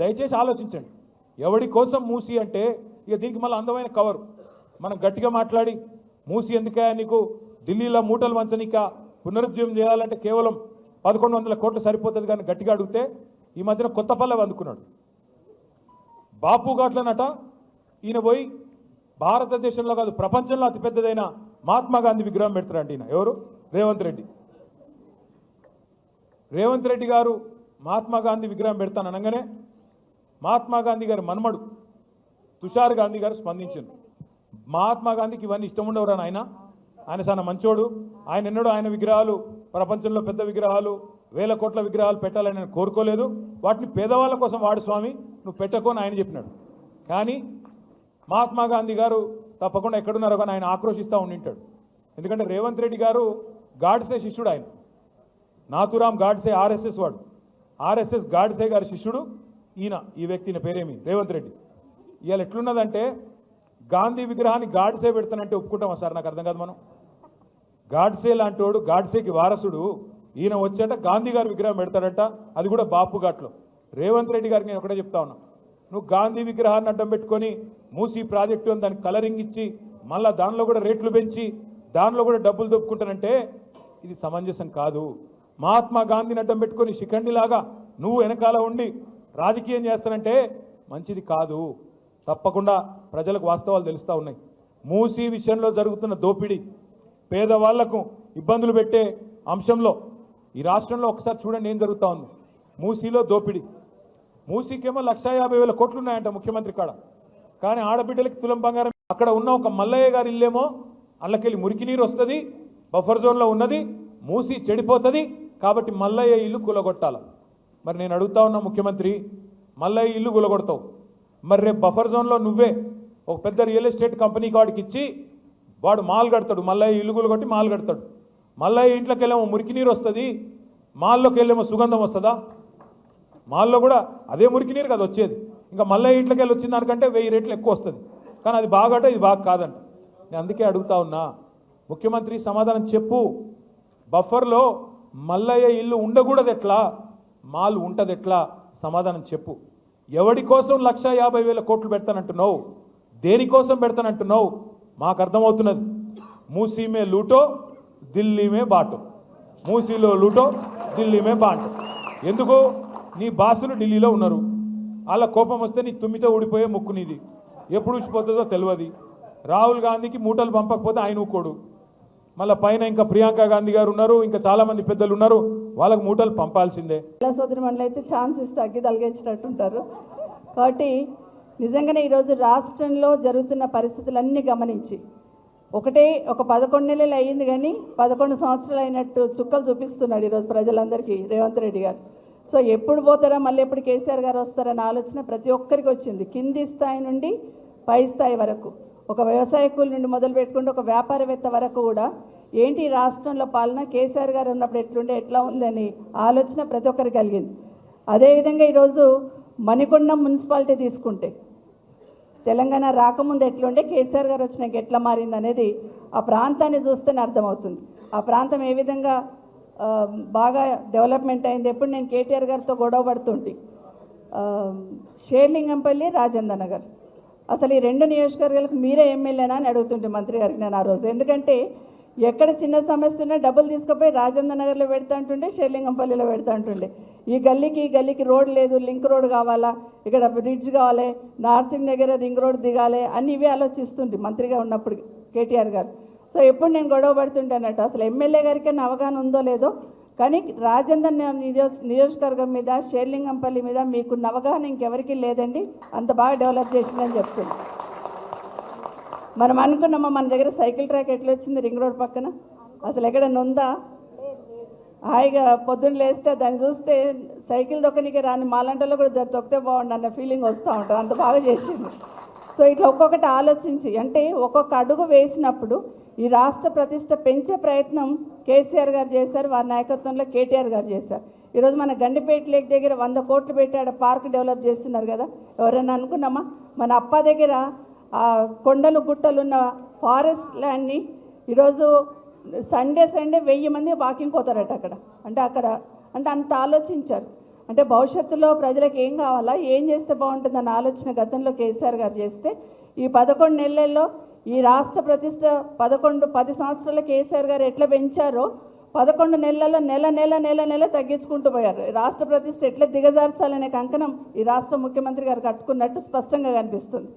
దయచేసి ఆలోచించండి. ఎవడి కోసం మూసి అంటే ఇక దీనికి మళ్ళీ అందమైన కవర్. మనం గట్టిగా మాట్లాడి మూసి ఎందుకే నీకు ఢిల్లీలో మూటలు వంచనిక? పునరుజ్జీవం చేయాలంటే కేవలం పదకొండు వందల కోట్లు సరిపోతుంది కానీ గట్టిగా అడిగితే ఈ మధ్యన కొత్త పల్లె అందుకున్నాడు. బాపు ఘాట్లనట ఈయన పోయి భారతదేశంలో కాదు ప్రపంచంలో అతిపెద్దదైన మహాత్మా గాంధీ విగ్రహం పెడతారండి ఈయన. ఎవరు? రేవంత్ రెడ్డి. రేవంత్ రెడ్డి గారు మహాత్మా గాంధీ విగ్రహం పెడతాను అనగానే మహాత్మా గాంధీ గారి మన్మడు తుషార్ గాంధీ గారు స్పందించారు మహాత్మా గాంధీకి ఇవన్నీ ఇష్టం ఉండవరని ఆయన ఆయన చాలా మంచోడు. ఆయన ఎన్నడూ ఆయన విగ్రహాలు ప్రపంచంలో పెద్ద విగ్రహాలు వేల కోట్ల విగ్రహాలు పెట్టాలని నేను కోరుకోలేదు. వాటిని పేదవాళ్ళ కోసం వాడు స్వామి నువ్వు పెట్టకు అని ఆయన చెప్పినాడు. కానీ మహాత్మా గాంధీ గారు తప్పకుండా ఎక్కడున్నారో కానీ ఆయన ఆక్రోషిస్తూ ఉండింటాడు. ఎందుకంటే రేవంత్ రెడ్డి గారు గాడ్సే శిష్యుడు ఆయన. నాతురామ్ గాడ్సే ఆర్ఎస్ఎస్ వాడు. ఆర్ఎస్ఎస్ గాడ్సే గారి శిష్యుడు. ఈయన ఈ వ్యక్తి ఈయన పేరేమి? రేవంత్ రెడ్డి. ఇవాళ ఎట్లున్నదంటే గాంధీ విగ్రహాన్ని గాడ్సే పెడతానంటే ఒప్పుకుంటామా సార్? నాకు అర్థం కాదు మనం. గాడ్సే లాంటోడు గాడ్సేకి వారసుడు ఈయన వచ్చేట గాంధీ గారి విగ్రహం పెడతాడంట అది కూడా బాపు ఘాట్లో. రేవంత్ రెడ్డి గారికి నేను ఒకటే చెప్తా ఉన్నా. నువ్వు గాంధీ విగ్రహాన్ని అడ్డం పెట్టుకొని మూసి ప్రాజెక్టు అని దానికి కలరింగ్ ఇచ్చి మళ్ళీ దానిలో కూడా రేట్లు పెంచి దానిలో కూడా డబ్బులు దొప్పుకుంటానంటే ఇది సమంజసం కాదు. మహాత్మా గాంధీని అడ్డం పెట్టుకొని శిఖండిలాగా నువ్వు వెనకాల ఉండి రాజకీయం చేస్తానంటే మంచిది కాదు. తప్పకుండా ప్రజలకు వాస్తవాలు తెలుస్తూ ఉన్నాయి. మూసీ విషయంలో జరుగుతున్న దోపిడీ పేదవాళ్ళకు ఇబ్బందులు పెట్టే అంశంలో ఈ రాష్ట్రంలో ఒకసారి చూడండి ఏం జరుగుతూ ఉంది. మూసీలో దోపిడీ. మూసీకేమో లక్ష యాభై వేల కోట్లు ఉన్నాయంట ముఖ్యమంత్రి కాడ. కానీ ఆడబిడ్డలకి తులం బంగారం అక్కడ ఉన్న ఒక మల్లయ్య గారి ఇల్లేమో అల్లకెళ్ళి మురికి నీరు వస్తుంది బఫర్ జోన్లో ఉన్నది మూసి చెడిపోతుంది కాబట్టి మల్లయ్య ఇల్లు కూలగొట్టాలి. మరి నేను అడుగుతా ఉన్నా ముఖ్యమంత్రి మల్లయ్య ఇల్లు గులగొడతావు. మరి రేపు బఫర్ జోన్లో నువ్వే ఒక పెద్ద రియల్ ఎస్టేట్ కంపెనీకి వాడికి ఇచ్చి వాడు మాల్ కడతాడు. మల్లయ్య ఇల్లు గులగొట్టి మాల్ కడతాడు. మల్లయ్య ఇంట్లోకి వెళ్ళేమో మురికి నీరు వస్తుంది. మాల్లోకి వెళ్ళేమో సుగంధం వస్తుందా? మాల్లో కూడా అదే మురికి నీరు కదా వచ్చేది. ఇంకా మళ్ళీ ఇంట్లోకి వెళ్ళి వచ్చిన దానికంటే వెయ్యి రేట్లు ఎక్కువ వస్తుంది. కానీ అది బాగట ఇది బాగా కాదంట. నేను అందుకే అడుగుతా ఉన్నా ముఖ్యమంత్రి సమాధానం చెప్పు. బఫర్లో మల్లయ్య ఇల్లు ఉండకూడదు ఎట్లా? మాల్ ఉంటది ఎట్లా? సమాధానం చెప్పు. ఎవడి కోసం లక్ష యాభై వేల కోట్లు పెడతానంటున్నావు? దేనికోసం పెడతానంటున్నావు? మాకు అర్థమవుతున్నది. మూసీమే లూటో ఢిల్లీమే బాటో. మూసీలో లూటో ఢిల్లీమే బాటో. ఎందుకు? నీ బాసులు ఢిల్లీలో ఉన్నారు. అలా కోపం వస్తే నీ తుమ్మితో ఊడిపోయే ముక్కు నీది. ఎప్పుడు ఊసిపోతుందో తెలియదు రాహుల్ గాంధీకి మూటలు పంపకపోతే ఆయన ఊకోడు. మళ్ళీ పైన ఇంకా ప్రియాంక గాంధీ గారు ఉన్నారు ఇంకా చాలామంది పెద్దలు ఉన్నారు వాళ్ళకి మూటలు పంపాల్సిందే. మహిళా సోదరి మండలి అయితే ఛాన్సెస్ తగ్గి అగ్గి తలిగించినట్టుంటారు కాబట్టి నిజంగానే ఈరోజు రాష్ట్రంలో జరుగుతున్న పరిస్థితులన్నీ గమనించి ఒకటే ఒక పదకొండు నెలలు అయ్యింది కానీ పదకొండు సంవత్సరాలు అయినట్టు చుక్కలు చూపిస్తున్నాడు ఈరోజు ప్రజలందరికీ రేవంత్ రెడ్డి గారు. సో ఎప్పుడు పోతారా మళ్ళీ ఎప్పుడు కేసీఆర్ గారు వస్తారన్న ఆలోచన ప్రతి ఒక్కరికి వచ్చింది కింది స్థాయి నుండి పై స్థాయి వరకు. ఒక వ్యవసాయ కూలి నుండి మొదలు పెట్టుకుంటే ఒక వ్యాపారవేత్త వరకు కూడా ఏంటి రాష్ట్రంలో పాలన? కేసీఆర్ గారు ఉన్నప్పుడు ఎట్లుండే ఎట్లా ఉందని ఆలోచన ప్రతి ఒక్కరికి కలిగింది. అదేవిధంగా ఈరోజు మణికొండం మున్సిపాలిటీ తీసుకుంటే తెలంగాణ రాకముందు ఎట్లుండే కేసీఆర్ గారు వచ్చినాక ఎట్లా మారింది అనేది ఆ ప్రాంతాన్ని చూస్తేనే అర్థమవుతుంది. ఆ ప్రాంతం ఏ విధంగా బాగా డెవలప్మెంట్ అయింది? ఎప్పుడు నేను కేటీఆర్ గారితో గొడవ పడుతుంటే? షేర్లింగంపల్లి రాజేంద్ర నగర్ అసలు ఈ రెండు నియోజకవర్గాలకు మీరే ఎమ్మెల్యేనా అని అడుగుతుంటే మంత్రి గారికి నేను ఆ రోజు. ఎందుకంటే ఎక్కడ చిన్న సమస్య ఉన్నా డబ్బులు తీసుకుపోయి రాజేంద్ర నగర్లో పెడతా ఉంటుండే షేర్లింగంపల్లిలో పెడతా ఉంటుండే ఈ గల్లీకి ఈ గల్లీకి రోడ్ లేదు లింక్ రోడ్ కావాలా ఇక్కడ బ్రిడ్జ్ కావాలి నార్సింగ్ దగ్గర రింగ్ రోడ్ దిగాలి అన్ని ఇవే ఆలోచిస్తుండే మంత్రిగా ఉన్నప్పుడు కేటీఆర్ గారు. సో ఎప్పుడు నేను గొడవ పడుతుంటే అసలు ఎమ్మెల్యే గారికి అవగాహన ఉందో లేదో కానీ రాజేందర్ నియోజ నియోజకవర్గం మీద షేర్లింగంపల్లి మీద మీకున్న అవగాహన ఇంకెవరికి లేదండి. అంత బాగా డెవలప్ చేసిందని చెప్తుంది. మనం అనుకున్నామా మన దగ్గర సైకిల్ ట్రాక్ ఎట్లా వచ్చింది రింగ్ రోడ్ పక్కన? అసలు ఎక్కడ ఉందా? హాయిగా పొద్దున్న లేస్తే దాన్ని చూస్తే సైకిల్ దొక్కనికి రాని మాలంటలో కూడా తొక్కితే బాగుండు అన్న ఫీలింగ్ వస్తూ ఉంటుంది. అంత బాగా చేసింది. సో ఇట్లా ఒక్కొక్కటి ఆలోచించి అంటే ఒక్కొక్క అడుగు వేసినప్పుడు ఈ రాష్ట్ర ప్రతిష్ట పెంచే ప్రయత్నం కేసీఆర్ గారు చేశారు వారి నాయకత్వంలో కేటీఆర్ గారు చేశారు. ఈరోజు మన గండిపేట లేక్ దగ్గర వంద కోట్లు పెట్టి ఆడ పార్క్ డెవలప్ చేస్తున్నారు కదా ఎవరైనా అనుకున్నామా? మన అప్ప దగ్గర కొండలు గుట్టలు ఉన్న ఫారెస్ట్ ల్యాండ్ని ఈరోజు సండే సండే వెయ్యి మంది వాకింగ్ పోతారట అక్కడ. అంటే అక్కడ అంటే అంత ఆలోచించారు. అంటే భవిష్యత్తులో ప్రజలకు ఏం కావాలా ఏం చేస్తే బాగుంటుందన్న ఆలోచన గతంలో కేసీఆర్ గారు చేస్తే ఈ పదకొండు నెలల్లో ఈ రాష్ట్ర ప్రతిష్ట పదకొండు పది సంవత్సరాల కేసీఆర్ గారు ఎట్లా పెంచారో పదకొండు నెలల్లో నెల నెల నెల నెల తగ్గించుకుంటూ పోయారు. రాష్ట్ర ప్రతిష్ట ఎట్లా దిగజార్చాలనే కంకణం ఈ రాష్ట్ర ముఖ్యమంత్రి గారు కట్టుకున్నట్టు స్పష్టంగా కనిపిస్తుంది.